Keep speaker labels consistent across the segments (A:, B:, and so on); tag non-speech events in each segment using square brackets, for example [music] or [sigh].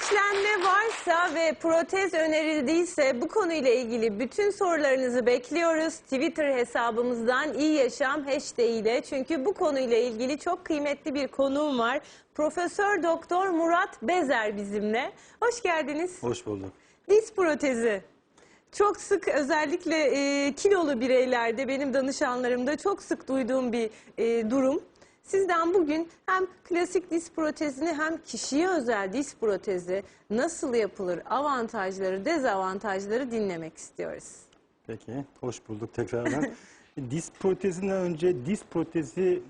A: Kireçlenme varsa ve protez önerildiyse bu konuyla ilgili bütün sorularınızı bekliyoruz. Twitter hesabımızdan iyi yaşam hashtag ile. Çünkü bu konuyla ilgili çok kıymetli bir konuğum var. Profesör Doktor Murat Bezer bizimle. Hoş geldiniz.
B: Hoş bulduk.
A: Diz protezi. Çok sık özellikle e, kilolu bireylerde benim danışanlarımda çok sık duyduğum bir e, durum. Sizden bugün hem klasik diz protezini hem kişiye özel diz protezi nasıl yapılır, avantajları, dezavantajları dinlemek istiyoruz.
B: Peki, hoş bulduk tekrardan. [laughs] diz protezinden önce diz protezi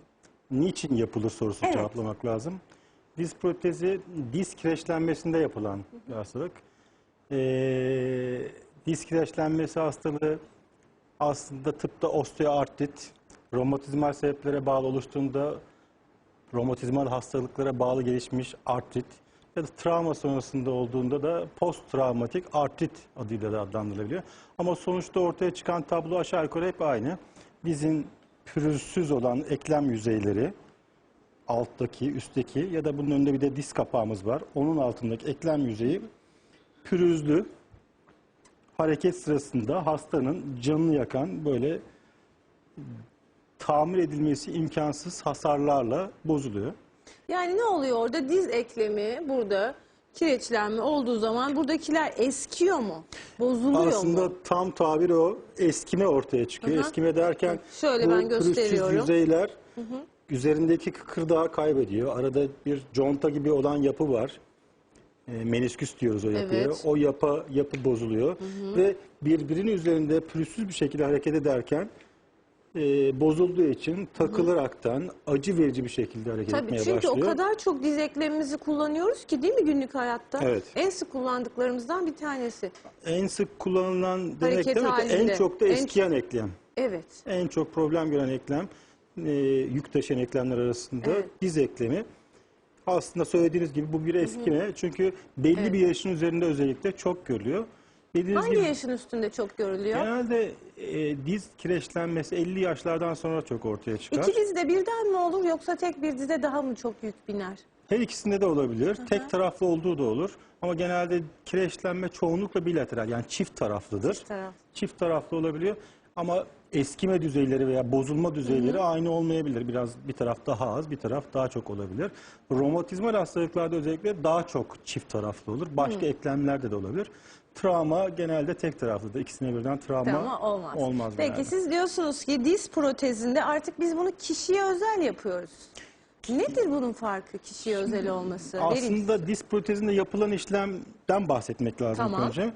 B: niçin yapılır sorusu
A: Evet.
B: cevaplamak lazım. Diz protezi diz kireçlenmesinde yapılan bir hastalık. Ee, diz kireçlenmesi hastalığı aslında tıpta osteoartrit, romatizmal sebeplere bağlı oluştuğunda romatizmal hastalıklara bağlı gelişmiş artrit ya da travma sonrasında olduğunda da post travmatik artrit adıyla da adlandırılabiliyor. Ama sonuçta ortaya çıkan tablo aşağı yukarı hep aynı. Dizin pürüzsüz olan eklem yüzeyleri alttaki, üstteki ya da bunun önünde bir de diz kapağımız var. Onun altındaki eklem yüzeyi pürüzlü hareket sırasında hastanın canını yakan böyle tamir edilmesi imkansız hasarlarla bozuluyor.
A: Yani ne oluyor orada? Diz eklemi burada kireçlenme olduğu zaman buradakiler eskiyor mu? Bozuluyor
B: Aslında
A: mu?
B: tam tabir o eskime ortaya çıkıyor.
A: Hı hı.
B: Eskime derken
A: Şöyle
B: bu
A: ben gösteriyorum.
B: yüzeyler üzerindeki kıkırdağı kaybediyor. Arada bir conta gibi olan yapı var. E, menisküs diyoruz o yapıya.
A: Evet.
B: O yapı yapı bozuluyor ve birbirinin üzerinde pürüzsüz bir şekilde hareket ederken e, bozulduğu için takılaraktan acı verici bir şekilde hareket
A: Tabii
B: etmeye
A: çünkü
B: başlıyor.
A: o kadar çok diz eklemimizi kullanıyoruz ki değil mi günlük hayatta?
B: Evet.
A: En sık kullandıklarımızdan bir tanesi.
B: En sık kullanılan demek
A: Hareket
B: demek ki en
A: halinde.
B: çok da
A: En-
B: eskiyen eklem.
A: Evet.
B: En çok problem gören eklem e, yük taşıyan eklemler arasında
A: Evet.
B: diz eklemi. Aslında söylediğiniz gibi bu bir eskime. Çünkü belli
A: Evet.
B: bir yaşın üzerinde özellikle çok görülüyor. Bildiğiniz
A: Hangi
B: gibi
A: yaşın üstünde çok görülüyor?
B: genelde e, diz kireçlenmesi 50 yaşlardan sonra çok ortaya çıkar.
A: İki dizde birden mi olur yoksa tek bir dize daha mı çok yük biner?
B: Her ikisinde de olabilir. Tek taraflı olduğu da olur. Ama genelde kireçlenme çoğunlukla bilateral yani çift taraflıdır.
A: taraf.
B: Çift taraflı olabiliyor. Ama eskime düzeyleri veya bozulma düzeyleri aynı olmayabilir. Biraz bir taraf daha az, bir taraf daha çok olabilir. Romatizmal hastalıklarda özellikle daha çok çift taraflı olur. Başka eklemlerde de olabilir. Travma genelde tek taraflıdır. İkisine birden travma
A: olmaz.
B: olmaz
A: Peki
B: genelde.
A: siz diyorsunuz ki diz protezinde artık biz bunu kişiye özel yapıyoruz. Nedir bunun farkı kişiye özel olması? Verin.
B: Aslında diz protezinde yapılan işlemden bahsetmek lazım ilk
A: Tamam.
B: önce.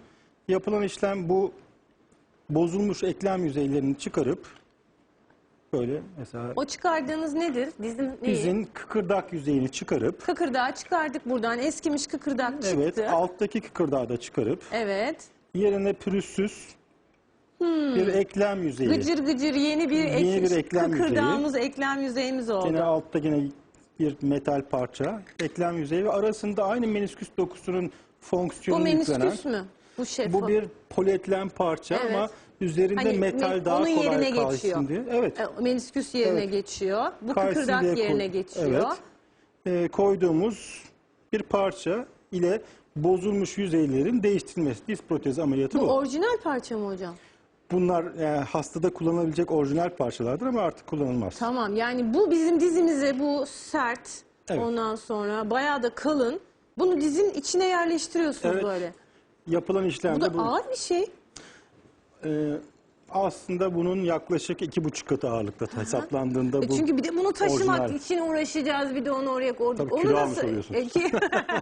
B: Yapılan işlem bu bozulmuş eklem yüzeylerini çıkarıp böyle mesela
A: O çıkardığınız nedir? Dizin neyi?
B: dizin kıkırdak yüzeyini çıkarıp
A: Kıkırdağı çıkardık buradan. Eskimiş kıkırdak çıktı.
B: evet alttaki kıkırdağı da çıkarıp
A: Evet.
B: yerine pürüzsüz bir eklem yüzeyi.
A: Hmm. Gıcır gıcır yeni bir,
B: Yeni
A: ek-
B: bir eklem
A: kıkırdağımız, eklem yüzeyimiz oldu.
B: Yine altta yine bir metal parça, eklem yüzeyi ve arasında aynı menisküs dokusunun
A: Bu
B: fonksiyonu yüklenen.
A: menisküs mü? Bu şeffaf.
B: Bu bir polietilen parça
A: Evet.
B: ama üzerinde
A: Hani
B: metal
A: me-
B: daha
A: onun
B: kolay
A: yerine
B: kalsın
A: geçiyor.
B: diye. Evet.
A: E, Menisküs yerine
B: Evet.
A: geçiyor. Bu
B: kalsın
A: kıkırdak yerine geçiyor.
B: Evet. Ee, koyduğumuz bir parça ile bozulmuş yüzeylerin değiştirilmesi. Diz protezi ameliyatı
A: Bu
B: bu.
A: orijinal parça mı hocam?
B: Bunlar e, hastada kullanılabilecek orijinal parçalardır ama artık kullanılmaz.
A: Tamam yani bu bizim dizimize bu sert
B: Evet.
A: ondan sonra bayağı da kalın. Bunu dizin içine yerleştiriyorsunuz
B: Evet.
A: böyle.
B: Yapılan
A: Bu
B: işlemde
A: da
B: bu.
A: ağır bir şey.
B: e, aslında bunun yaklaşık iki buçuk katı ağırlıkta hesaplandığında
A: E
B: bu.
A: çünkü bir de bunu taşımak
B: orijinal.
A: için uğraşacağız bir de onu oraya koyduk.
B: Tabii
A: onu
B: kilo almış oluyorsunuz.
A: E, ki-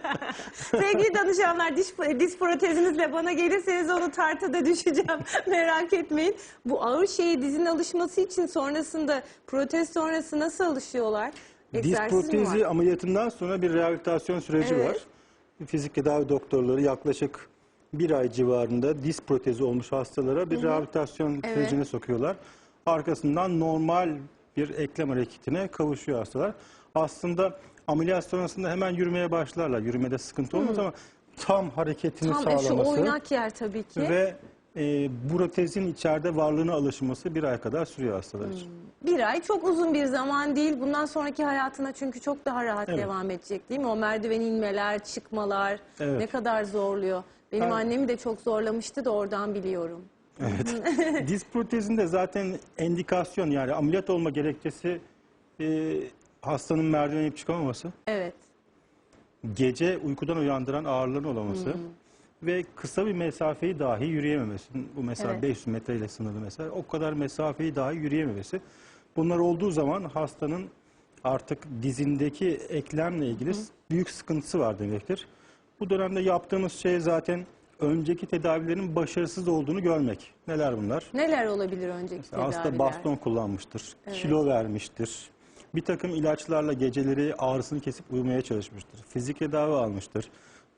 A: [laughs] Sevgili danışanlar diş, diş protezinizle bana gelirseniz onu tartıda düşeceğim. [laughs] Merak etmeyin. Bu ağır şeyi dizin alışması için sonrasında protez sonrası nasıl alışıyorlar?
B: Diz
A: Egzersiz mi var?
B: protezi ameliyatından sonra bir rehabilitasyon süreci
A: Evet.
B: var. Fizik tedavi doktorları yaklaşık bir ay civarında diz protezi olmuş hastalara bir rehabilitasyon
A: Evet.
B: sürecine sokuyorlar. Arkasından normal bir eklem hareketine kavuşuyor hastalar. Aslında ameliyat sonrasında hemen yürümeye başlarlar. Yürümede sıkıntı olmaz ama tam hareketini
A: Tam e, şu
B: sağlaması
A: oynak yer tabii ki.
B: ve e, bu protezin içeride varlığına alışması bir ay kadar sürüyor hastalar için.
A: Bir ay çok uzun bir zaman değil. Bundan sonraki hayatına çünkü çok daha rahat
B: Evet.
A: devam edecek değil mi? O merdiven inmeler, çıkmalar
B: Evet.
A: ne kadar zorluyor. Benim
B: Ben-
A: annemi de çok zorlamıştı da oradan biliyorum.
B: Evet. [laughs] [laughs] Diz protezinde zaten endikasyon yani ameliyat olma gerekçesi e, hastanın merdiven inip çıkamaması,
A: Evet.
B: gece uykudan uyandıran ağrıların olaması ve kısa bir mesafeyi dahi yürüyememesi. Bu mesela
A: Evet.
B: 500 metre ile sınırlı mesela. O kadar mesafeyi dahi yürüyememesi. Bunlar olduğu zaman hastanın artık dizindeki eklemle ilgili büyük sıkıntısı var demektir. Bu dönemde yaptığımız şey zaten önceki tedavilerin başarısız olduğunu görmek. Neler bunlar?
A: Neler olabilir önceki tedaviler?
B: Hasta baston kullanmıştır,
A: Evet.
B: kilo vermiştir. Bir takım ilaçlarla geceleri ağrısını kesip uyumaya çalışmıştır. Fizik tedavi almıştır.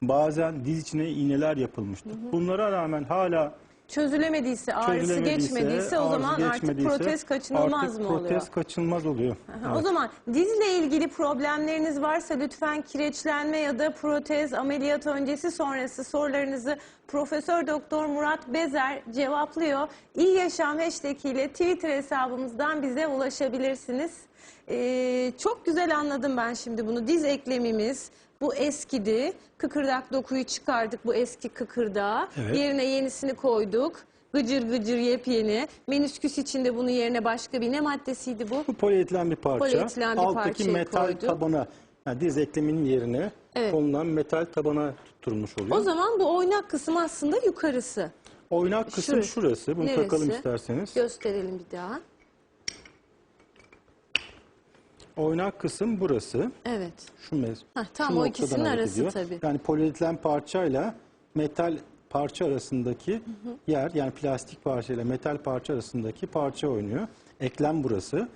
B: Bazen diz içine iğneler yapılmıştır. Bunlara rağmen hala
A: Çözülemediyse, ağrısı geçmediyse o zaman artık
B: geçmediyse
A: protez kaçınılmaz
B: artık
A: mı
B: protez
A: oluyor?
B: kaçınılmaz oluyor.
A: Aha,
B: Evet.
A: O zaman dizle ilgili problemleriniz varsa lütfen kireçlenme ya da protez ameliyat öncesi sonrası sorularınızı Profesör Doktor Murat Bezer cevaplıyor. İyi Yaşam hashtag ile Twitter hesabımızdan bize ulaşabilirsiniz. Ee, çok güzel anladım ben şimdi bunu. Diz eklemimiz bu eskidi. Kıkırdak dokuyu çıkardık bu eski kıkırdağı.
B: Evet.
A: Yerine yenisini koyduk. Gıcır gıcır yepyeni. Menüsküs içinde bunun yerine başka bir ne maddesiydi bu?
B: Bu polietilen bir parça.
A: Polietilen bir
B: Alttaki metal
A: koyduk.
B: tabana, yani diz ekleminin yerine
A: Evet.
B: konulan metal tabana tutturmuş oluyor.
A: O zaman bu oynak kısım aslında yukarısı.
B: Oynak kısım
A: Şurası.
B: şurası. Bunu
A: Neresi?
B: takalım isterseniz.
A: Gösterelim bir daha.
B: Oynak kısım burası.
A: Evet.
B: Şu mez.
A: Heh, tam
B: şu
A: o ikisinin arası
B: ediyor.
A: tabii.
B: Yani polietilen parçayla metal parça arasındaki yer yani plastik parçayla metal parça arasındaki parça oynuyor. Eklem burası.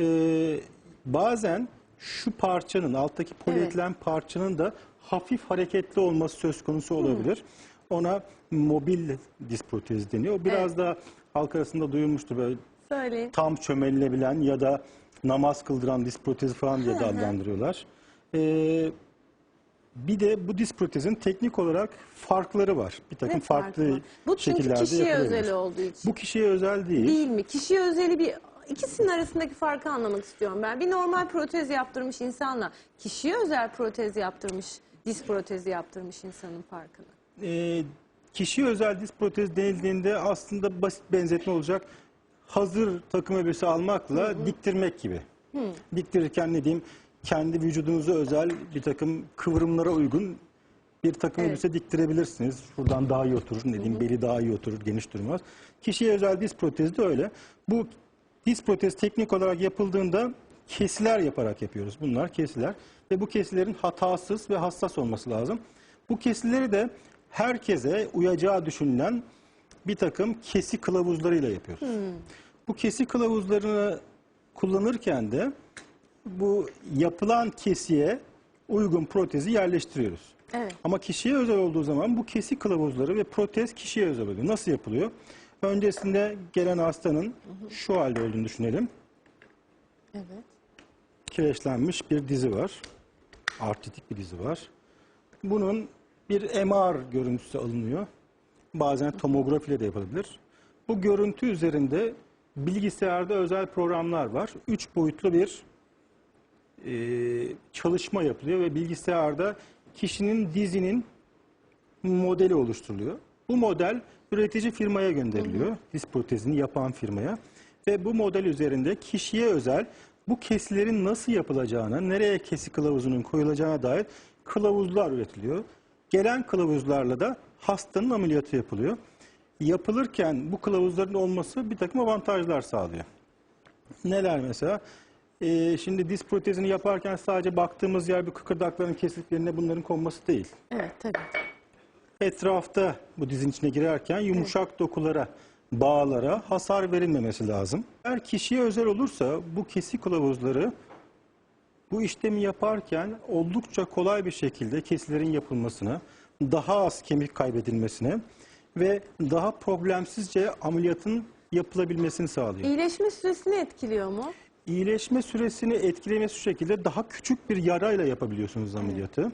B: Ee, bazen şu parçanın alttaki polietilen parçanın da hafif hareketli olması söz konusu olabilir. Ona mobil diz protezi deniyor. O Biraz
A: Evet.
B: da halk arasında duyulmuştu böyle
A: Söyle.
B: tam çömelinebilen ya da namaz kıldıran diz protezi falan diye de adlandırıyorlar. Ee, bir de bu diz protezin teknik olarak farkları var. Bir takım
A: Ne farkı
B: farklı
A: var? Bu çünkü
B: şekillerde
A: kişiye
B: yapılabilir.
A: özel olduğu için.
B: Bu kişiye özel değil.
A: Değil mi? Kişiye özeli bir ikisinin arasındaki farkı anlamak istiyorum ben. Bir normal protez yaptırmış insanla kişiye özel protez yaptırmış, diz protezi yaptırmış insanın farkını.
B: Ee, kişiye özel diz protez denildiğinde aslında basit benzetme olacak. Hazır takım elbise almakla diktirmek gibi. Diktirirken ne diyeyim kendi vücudunuza özel bir takım kıvrımlara uygun bir takım
A: Evet.
B: elbise diktirebilirsiniz. Şuradan daha iyi oturur, ne diyeyim beli daha iyi oturur, geniş durmaz. Kişiye özel diz protezi de öyle. Bu diz protez teknik olarak yapıldığında kesiler yaparak yapıyoruz. Bunlar kesiler ve bu kesilerin hatasız ve hassas olması lazım. Bu kesileri de herkese uyacağı düşünülen bir takım kesi kılavuzlarıyla yapıyoruz. Bu kesi kılavuzlarını kullanırken de bu yapılan kesiye uygun protezi yerleştiriyoruz.
A: Evet.
B: Ama kişiye özel olduğu zaman bu kesi kılavuzları ve protez kişiye özel oluyor. Nasıl yapılıyor? Öncesinde gelen hastanın şu halde olduğunu düşünelim.
A: Evet.
B: Kireçlenmiş bir dizi var. Artritik bir dizi var. Bunun bir MR görüntüsü alınıyor. Bazen tomografiyle de yapılabilir. Bu görüntü üzerinde bilgisayarda özel programlar var. Üç boyutlu bir e, çalışma yapılıyor ve bilgisayarda kişinin dizinin modeli oluşturuluyor. Bu model üretici firmaya gönderiliyor. Diz protezini yapan firmaya. Ve bu model üzerinde kişiye özel bu kesilerin nasıl yapılacağına, nereye kesi kılavuzunun koyulacağına dair kılavuzlar üretiliyor. Gelen kılavuzlarla da hastanın ameliyatı yapılıyor. Yapılırken bu kılavuzların olması bir takım avantajlar sağlıyor. Neler mesela? Ee, şimdi diz protezini yaparken sadece baktığımız yer bu kıkırdakların kesiklerine bunların konması değil.
A: Evet tabii.
B: Etrafta bu dizin içine girerken yumuşak dokulara, bağlara hasar verilmemesi lazım. Eğer kişiye özel olursa bu kesi kılavuzları bu işlemi yaparken oldukça kolay bir şekilde kesilerin yapılmasına, daha az kemik kaybedilmesine ve daha problemsizce ameliyatın yapılabilmesini sağlıyor.
A: İyileşme süresini etkiliyor mu?
B: İyileşme süresini etkilemesi şu şekilde daha küçük bir yarayla yapabiliyorsunuz ameliyatı.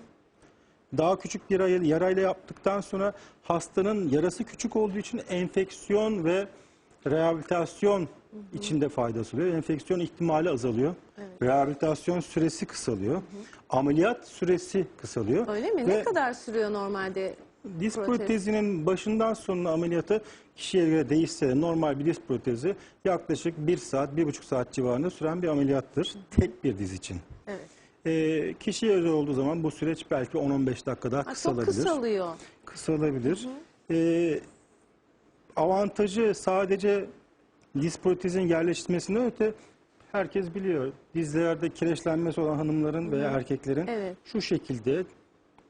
B: Daha küçük bir yara- yarayla yaptıktan sonra hastanın yarası küçük olduğu için enfeksiyon ve rehabilitasyon içinde faydası oluyor. Enfeksiyon ihtimali azalıyor. Rehabilitasyon süresi kısalıyor. Ameliyat süresi kısalıyor.
A: Öyle mi?
B: Ve
A: Ne kadar sürüyor normalde?
B: Diz
A: protez?
B: protezinin başından sonuna ameliyatı kişiye göre değişse de normal bir diz protezi yaklaşık 1 saat, 1,5 saat civarında süren bir ameliyattır. Tek bir diz için.
A: Evet.
B: Ee, kişiye özel olduğu zaman bu süreç belki 10-15 dakika daha
A: Ha, çok
B: kısalabilir.
A: kısalıyor.
B: Kısalabilir. Ee, avantajı sadece diz protezin yerleştirmesinden öte herkes biliyor. Dizlerde kireçlenmesi olan hanımların veya erkeklerin
A: Evet.
B: şu şekilde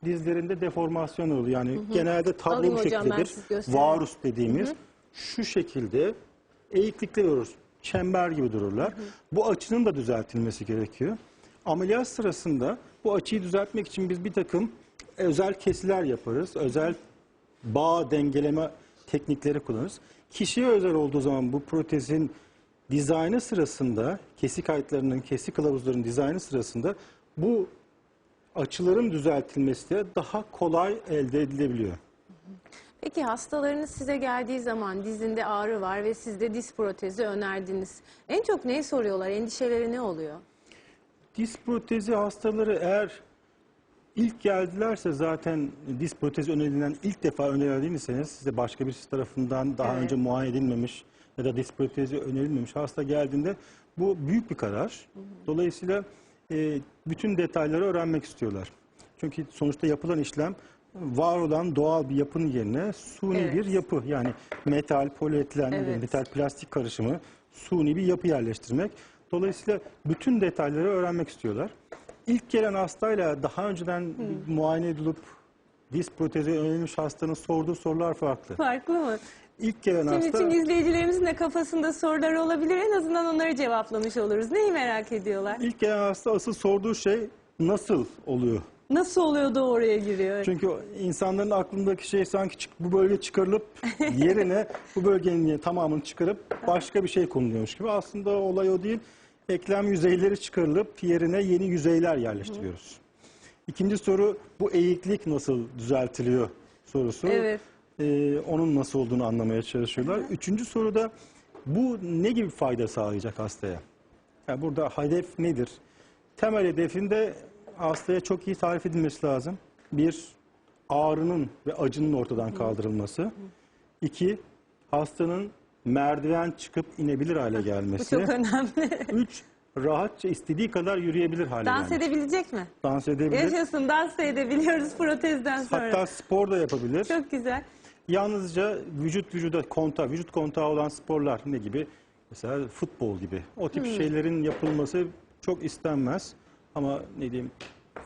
B: dizlerinde deformasyon oluyor. Yani genelde tablo
A: Alayım
B: bu
A: hocam, ben
B: şekildedir.
A: siz göstereyim.
B: Varus dediğimiz şu şekilde eğiklikler olur. Çember gibi dururlar. Bu açının da düzeltilmesi gerekiyor. Ameliyat sırasında bu açıyı düzeltmek için biz bir takım özel kesiler yaparız. Özel bağ dengeleme teknikleri kullanırız. Kişiye özel olduğu zaman bu protezin dizaynı sırasında, kesik kayıtlarının, kesik kılavuzlarının dizaynı sırasında bu açıların düzeltilmesi de daha kolay elde edilebiliyor.
A: Peki hastalarınız size geldiği zaman dizinde ağrı var ve siz de diz protezi önerdiniz. En çok neyi soruyorlar? Endişeleri ne oluyor?
B: Diz protezi hastaları eğer ilk geldilerse zaten diz protezi önerilen ilk defa önerildiyseniz size başka birisi tarafından daha
A: Evet.
B: önce muayene edilmemiş ya da diz protezi önerilmemiş hasta geldiğinde bu büyük bir karar. Dolayısıyla e, bütün detayları öğrenmek istiyorlar. Çünkü sonuçta yapılan işlem var olan doğal bir yapının yerine suni
A: Evet.
B: bir yapı yani metal, polietilen,
A: Evet.
B: metal plastik karışımı suni bir yapı yerleştirmek. Dolayısıyla bütün detayları öğrenmek istiyorlar. İlk gelen hastayla daha önceden bir muayene edilip diz protezi önerilmiş hastanın sorduğu sorular farklı.
A: Farklı mı?
B: İlk gelen
A: Şimdi
B: hasta
A: tüm izleyicilerimizin de kafasında sorular olabilir. En azından onları cevaplamış oluruz. Neyi merak ediyorlar?
B: ilk gelen hasta asıl sorduğu şey nasıl oluyor?
A: Nasıl oluyor da oraya giriyor?
B: Çünkü insanların aklındaki şey sanki çık- bu bölge çıkarılıp [laughs] yerine bu bölgenin tamamını çıkarıp başka bir şey konuluyormuş gibi. Aslında olay o değil. Eklem yüzeyleri çıkarılıp yerine yeni yüzeyler yerleştiriyoruz. İkinci soru bu eğiklik nasıl düzeltiliyor sorusu.
A: Evet.
B: Ee, onun nasıl olduğunu anlamaya çalışıyorlar. Üçüncü soruda bu ne gibi fayda sağlayacak hastaya? Yani burada hedef nedir? Temel hedefinde hastaya çok iyi tarif edilmesi lazım. Bir, ağrının ve acının ortadan kaldırılması. İki, hastanın merdiven çıkıp inebilir hale
A: Bu
B: gelmesi.
A: çok önemli. [laughs]
B: Üç, rahatça istediği kadar yürüyebilir hale
A: Dans
B: gelmesi.
A: edebilecek mi?
B: Dans edebilir.
A: Yaşasın dans da edebiliyoruz protezden sonra.
B: Hatta spor da yapabilir.
A: Çok güzel.
B: Yalnızca vücut vücuda kontağı, vücut kontağı olan sporlar ne gibi? Mesela futbol gibi. O tip
A: Hmm.
B: şeylerin yapılması çok istenmez. Ama ne diyeyim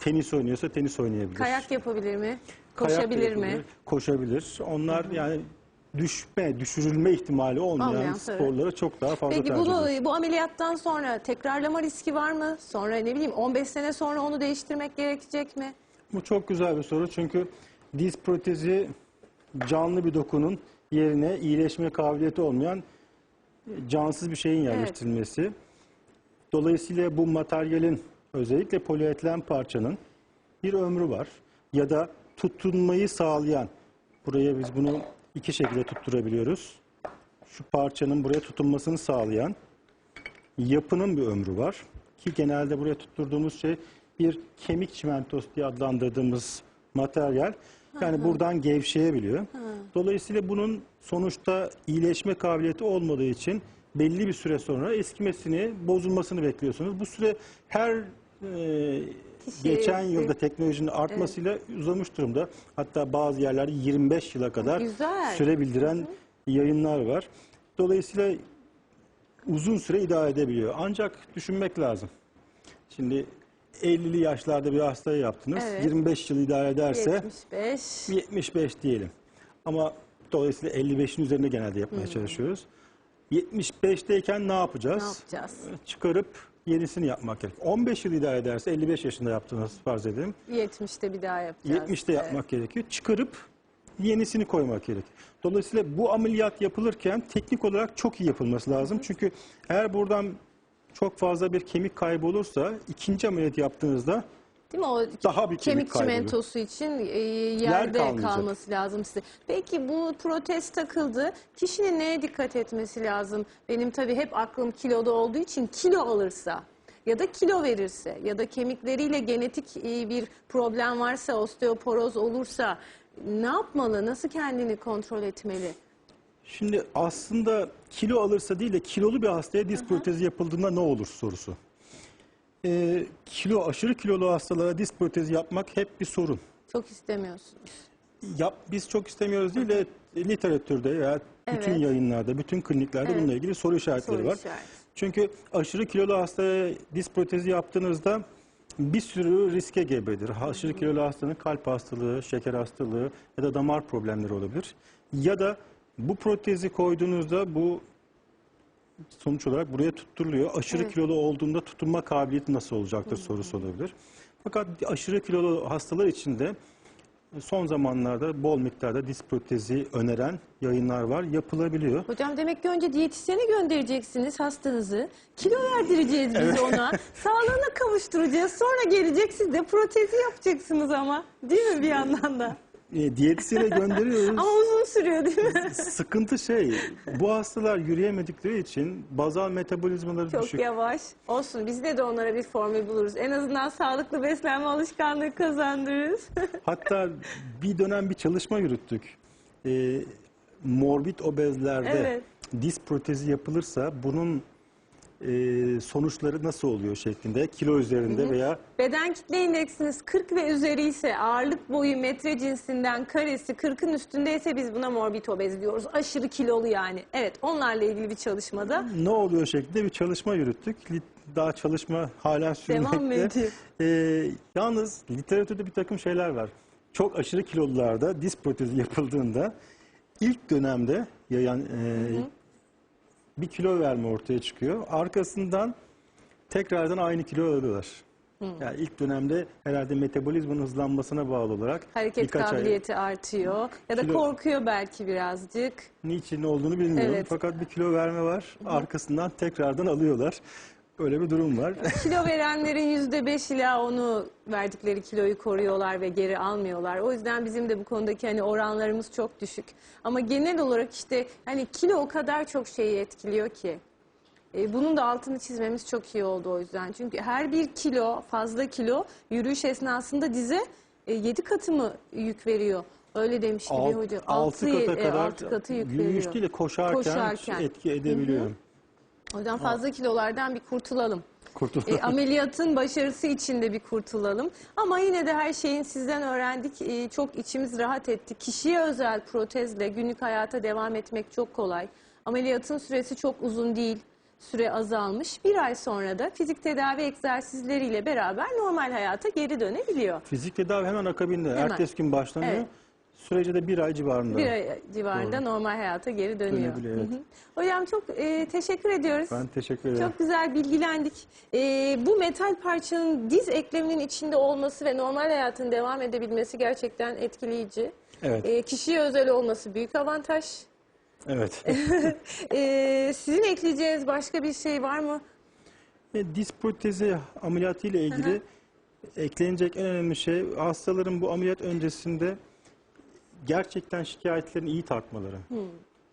B: tenis oynuyorsa tenis oynayabilir.
A: Kayak yapabilir mi?
B: Kayak
A: Koşabilir mi?
B: Koşabilir. Onlar yani düşme, düşürülme ihtimali olmayan
A: Olmayan, tabii.
B: sporlara çok daha fazla
A: Peki
B: tercih
A: bunu
B: edilir.
A: bu ameliyattan sonra tekrarlama riski var mı? Sonra ne bileyim 15 sene sonra onu değiştirmek gerekecek mi?
B: Bu çok güzel bir soru çünkü diz protezi canlı bir dokunun yerine iyileşme kabiliyeti olmayan cansız bir şeyin yerleştirilmesi. Dolayısıyla bu materyalin özellikle polietilen parçanın bir ömrü var. Ya da tutunmayı sağlayan, buraya biz bunu iki şekilde tutturabiliyoruz. Şu parçanın buraya tutunmasını sağlayan yapının bir ömrü var. Ki genelde buraya tutturduğumuz şey bir kemik çimentosu diye adlandırdığımız materyal. Yani buradan gevşeyebiliyor. Dolayısıyla bunun sonuçta iyileşme kabiliyeti olmadığı için belli bir süre sonra eskimesini, bozulmasını bekliyorsunuz. Bu süre her e,
A: Kişi-
B: geçen yılda teknolojinin artmasıyla uzamış durumda. Hatta bazı yerlerde 25 yıla kadar
A: Güzel.
B: süre bildiren yayınlar var. Dolayısıyla uzun süre idare edebiliyor. Ancak düşünmek lazım. Şimdi 50'li yaşlarda bir hastaya yaptınız.
A: Evet.
B: 25 yıl idare ederse
A: 75.
B: 75 diyelim. Ama dolayısıyla 55'in üzerinde genelde yapmaya çalışıyoruz. 75'teyken ne yapacağız?
A: Ne yapacağız?
B: Çıkarıp yenisini yapmak gerek. 15 yıl idare ederse 55 yaşında yaptığınız farz edelim.
A: 70'te bir daha yapacağız.
B: 70'te yapmak gerekiyor. Çıkarıp yenisini koymak gerek. Dolayısıyla bu ameliyat yapılırken teknik olarak çok iyi yapılması lazım. Çünkü eğer buradan çok fazla bir kemik kaybı olursa ikinci ameliyat yaptığınızda
A: Değil mi? O
B: Daha bir kemik
A: kemik çimentosu için e, yerde
B: kalmayacak.
A: kalması lazım size. Peki bu protez takıldı. Kişinin neye dikkat etmesi lazım? Benim tabii hep aklım kiloda olduğu için kilo alırsa ya da kilo verirse ya da kemikleriyle genetik e, bir problem varsa, osteoporoz olursa ne yapmalı? Nasıl kendini kontrol etmeli?
B: Şimdi aslında kilo alırsa değil de kilolu bir hastaya diz protezi yapıldığında ne olur sorusu. Ee, kilo aşırı kilolu hastalara diz protezi yapmak hep bir sorun.
A: Çok istemiyorsunuz.
B: Yap, biz çok istemiyoruz değil de literatürde veya bütün
A: Evet.
B: yayınlarda, bütün kliniklerde
A: Evet.
B: bununla ilgili soru işaretleri
A: Soru
B: var.
A: işareti.
B: Çünkü aşırı kilolu hastaya diz protezi yaptığınızda bir sürü riske gebedir. Aşırı kilolu hastanın kalp hastalığı, şeker hastalığı ya da damar problemleri olabilir. Ya da bu protezi koyduğunuzda bu sonuç olarak buraya tutturuluyor. Aşırı
A: Evet.
B: kilolu olduğunda tutunma kabiliyeti nasıl olacaktır sorusu olabilir. Fakat aşırı kilolu hastalar için de son zamanlarda bol miktarda diz protezi öneren yayınlar var. Yapılabiliyor.
A: Hocam demek ki önce diyetisyene göndereceksiniz hastanızı. Kilo verdireceğiz biz ona. [laughs] Sağlığına kavuşturacağız. Sonra gelecek siz de protezi yapacaksınız ama. Değil mi bir yandan da?
B: E, diyetisyene [laughs] gönderiyoruz.
A: Ama uzun sürüyor değil mi?
B: Sıkıntı şey, bu hastalar yürüyemedikleri için bazal metabolizmaları
A: Çok
B: düşük.
A: yavaş. Olsun bizde de onlara bir formül buluruz. En azından sağlıklı beslenme alışkanlığı kazandırırız. [laughs]
B: Hatta bir dönem bir çalışma yürüttük. E, morbid obezlerde
A: Evet.
B: diz protezi yapılırsa bunun e, sonuçları nasıl oluyor şeklinde kilo üzerinde veya
A: Beden kitle indeksiniz 40 ve üzeri ise ağırlık boyu metre cinsinden karesi 40'ın üstündeyse biz buna morbid obez diyoruz. Aşırı kilolu yani. Evet onlarla ilgili bir çalışmada
B: ne oluyor şeklinde bir çalışma yürüttük. Li- Daha çalışma hala sürmekte.
A: Devam ediyor?
B: Ee, yalnız literatürde bir takım şeyler var. Çok aşırı kilolularda diz protezi yapıldığında ilk dönemde yayan e, bir kilo verme ortaya çıkıyor. Arkasından tekrardan aynı kilo alıyorlar. Yani ilk dönemde herhalde metabolizmanın hızlanmasına bağlı olarak
A: hareket
B: birkaç ay
A: kabiliyeti artıyor. Ya da
B: Kilo-
A: korkuyor belki birazcık.
B: niçin olduğunu bilmiyorum.
A: Evet.
B: Fakat bir kilo verme var. Arkasından tekrardan alıyorlar. Böyle bir durum var. [laughs]
A: Kilo verenlerin yüzde beş ila onu verdikleri kiloyu koruyorlar ve geri almıyorlar. O yüzden bizim de bu konudaki hani oranlarımız çok düşük. Ama genel olarak işte hani kilo o kadar çok şeyi etkiliyor ki. E, bunun da altını çizmemiz çok iyi oldu o yüzden. Çünkü her bir kilo fazla kilo yürüyüş esnasında dize e, yedi katı mı yük veriyor? Öyle demişti bir hoca.
B: altı
A: Altı,
B: kata
A: e,
B: kadar
A: altı katı yük
B: yürüyüş
A: veriyor.
B: değil de koşarken,
A: Koşarken.
B: etki edebiliyor.
A: O yüzden fazla kilolardan bir kurtulalım.
B: Kurtul.
A: E, [laughs] ameliyatın başarısı için de bir kurtulalım. Ama yine de her şeyin sizden öğrendik. E, çok içimiz rahat etti. Kişiye özel protezle günlük hayata devam etmek çok kolay. Ameliyatın süresi çok uzun değil. Süre azalmış. Bir ay sonra da fizik tedavi egzersizleriyle beraber normal hayata geri dönebiliyor.
B: Fizik tedavi hemen akabinde.
A: Hemen.
B: Ertesi gün başlanıyor.
A: Evet.
B: Sürece de bir ay civarında.
A: Bir ay civarında normal hayata geri dönüyor.
B: Dönebiliyor, evet.
A: Hı hı. Hocam çok e, teşekkür ediyoruz.
B: Ben teşekkür ederim.
A: Çok güzel bilgilendik. Ee, bu metal parçanın diz ekleminin içinde olması ve normal hayatın devam edebilmesi gerçekten etkileyici.
B: Evet.
A: Ee, kişiye özel olması büyük avantaj.
B: Evet.
A: Ee, [laughs] sizin ekleyeceğiniz başka bir şey var mı?
B: Ve diz protezi ameliyatı ile ilgili eklenecek en önemli şey hastaların bu ameliyat öncesinde gerçekten şikayetlerini iyi tartmaları.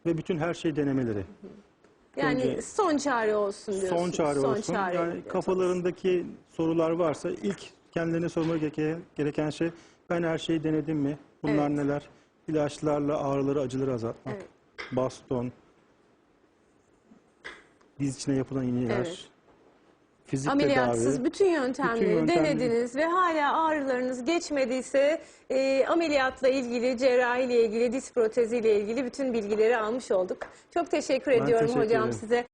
B: Ve bütün her şeyi denemeleri.
A: Yani
B: Önce-
A: son çare olsun diyorsunuz.
B: Son çare olsun.
A: çare
B: yani
A: diyorsunuz.
B: kafalarındaki sorular varsa ilk kendilerine sormaları gereken, gereken şey ben her şeyi denedim mi? Bunlar
A: Evet.
B: neler? İlaçlarla ağrıları, acıları azaltmak.
A: Evet.
B: Baston. Diz içine yapılan iğneler.
A: Evet.
B: Fizik
A: Ameliyatsız
B: tedavi.
A: bütün yöntemleri
B: Bütün yöntemleri-
A: denediniz ve hala ağrılarınız geçmediyse e, ameliyatla ilgili, cerrahiyle ilgili, diz proteziyle ilgili bütün bilgileri almış olduk. Çok teşekkür
B: Ben
A: ediyorum
B: teşekkür
A: hocam
B: ederim.
A: size.